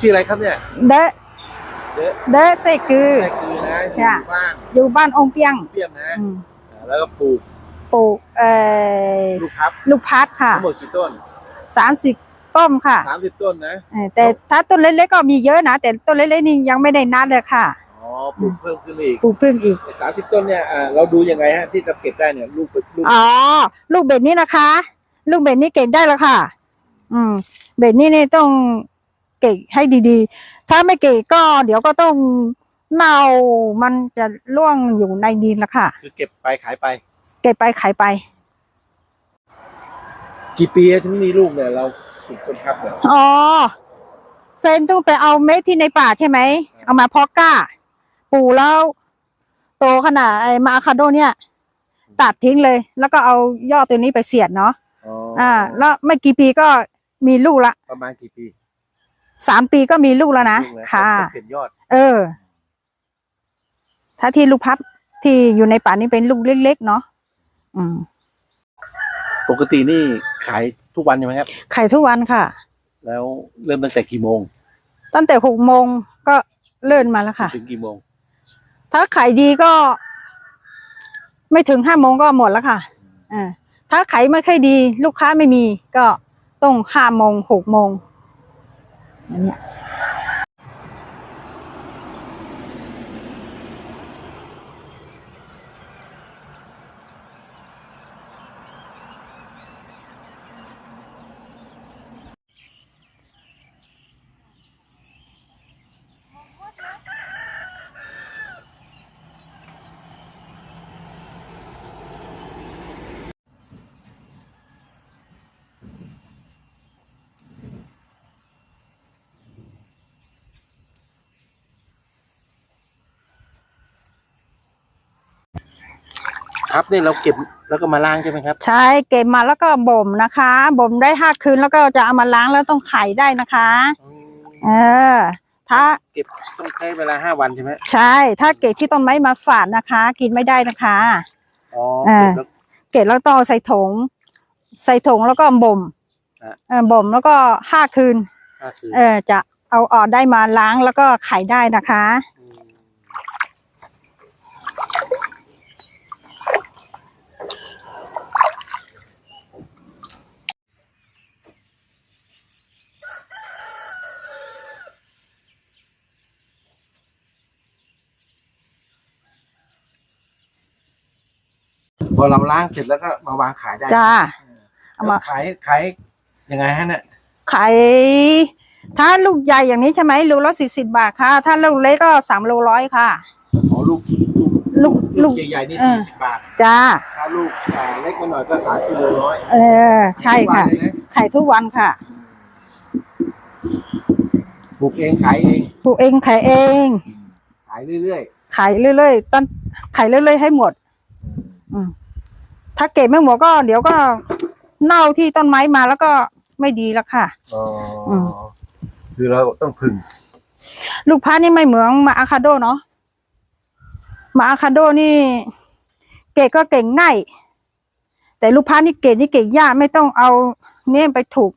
ชื่ออะไรครับเนี่ยเดะเดอะเดะเซกือ แม่คือนะอยู่จ้ะบ้านอยู่บ้านองค์เปียงเปียมนะอืมอ่าแล้วก็ปลูกปลูกเอ่อลูกครับลูกพัดค่ะทั้งหมดกี่ต้นสามสิบต้นค่ะสามสิบต้นนะเออแต่ถ้าต้นเล็กๆก็มีเยอะนะ แต่ต้นเล็กๆนี่ยังไม่ได้นัดเลยค่ะอ๋อปลูกเพิ่มขึ้นอีกปลูกพึ่งอีก สามสิบต้นเนี่ยอ่าเราดูยังไงฮะที่จะเก็บได้เนี่ยลูกเป็นลูกอ๋อ ลูกเบ็ดนี้นะคะ ลูกเบ็ดนี้เก็บได้แล้วค่ะ อืม เบ็ดนี้นี่ต้องเก็บให้ดีๆ ถ้าไม่เก็บก็เดี๋ยวก็ต้องเน่ามันจะร่วงอยู่ในดินละค่ะ คือเก็บไปขายไป เก็บไปขายไป กี่ปีถึงมีลูกเนี่ยเราปลูกต้นครับเนี่ยอ๋อเฟนต้องไปเอาเม็ดที่ในป่าใช่ไหม เอามาเพาะกล้าปลูกแล้วโตขนาดไอ้มาอาคาโดเนี่ย ตัดทิ้งเลย แล้วก็เอายอดตัวนี้ไปเสียดเนาะอ๋ออ่า แล้วไม่กี่ปีก็มีลูกละ ประมาณกี่ปี สามปีก็มีลูกแล้วนะลูกค่ะก็เป็นยอด เออ ถ้าที่ลูกพับที่อยู่ในป่านี่เป็นลูกเล็กๆเนาะอืม ปกตินี่ขายทุกวันใช่ไหมครับขายทุกวันค่ะ แล้วเริ่มตั้งแต่กี่โมง ตั้งแต่หกโมงก็เลื่อนมาแล้วค่ะ ถึงกี่โมง ถ้าขายดีก็ ไม่ถึงห้าโมงก็หมดแล้วค่ะอ่าถ้าขายไม่ค่อยดี ลูกค้าไม่มีก็ต้องห้าโมงหกโมง Banyak. Thank you. อันเนี้ยครับนี่เราเก็บแล้วก็มาล้างใช่ไหมครับ ใช่เก็บมาแล้วก็บ่มนะคะบ่มได้ห้าคืนแล้วก็จะเอามาล้างแล้วต้องขายได้นะคะ เออ ถ้าเก็บต้องใช้เวลาห้าวันใช่ไหมใช่ ถ้าเกตที่ต้นไม้มาฝาดนะคะ กินไม่ได้นะคะอ๋ออ่าเก็บแล้วเกตแล้วต้องเอาใส่ถุงใส่ถุงแล้วก็บ่มอะเออบ่มแล้วก็ห้าคืนห้าคืนเออจะเอาออกได้มาล้างแล้วก็ขายได้นะคะ พอเราล้างเสร็จแล้วก็มาวางขายได้จ้าเอามาแล้วขายขายยังไงฮะเนี่ยขายถ้าลูกใหญ่อย่างนี้ใช่ไหมลูกละสี่สิบบาทค่ะ ถ้าลูกเล็กก็สามโลร้อยค่ะอ๋อลูกลูกลูกลูลูกกใหญ่ๆนี่เอสี่อสิบบาทจ้าถ้าลูกอ่าเล็กมาหน่อยก็สามกิโลร้อยเออ ใช่ค่ะทุกวันเลยนขายทุกวันค่ะปลูกเองขายเองปลูกเองขายเอง ขายเรื่อยขายเรื่อยๆตั้งขายเรื่อยๆให้หมดๆอืม ถ้าเก็บไม่หมดก็เดี๋ยวก็เน่าที่ต้นไม้มาแล้วก็ไม่ดีแล้วค่ะ อ๋ออม คือเราต้องพึ่งลูกพร้านี่ไม่เหมือนมาอาคาโดเนาะมาอาคาโดนี่ เกะก็เก่งง่าย แต่ลูกพร้านี่เกะนี่เก่งยากไม่ต้องเอาเนี่ยไปถูก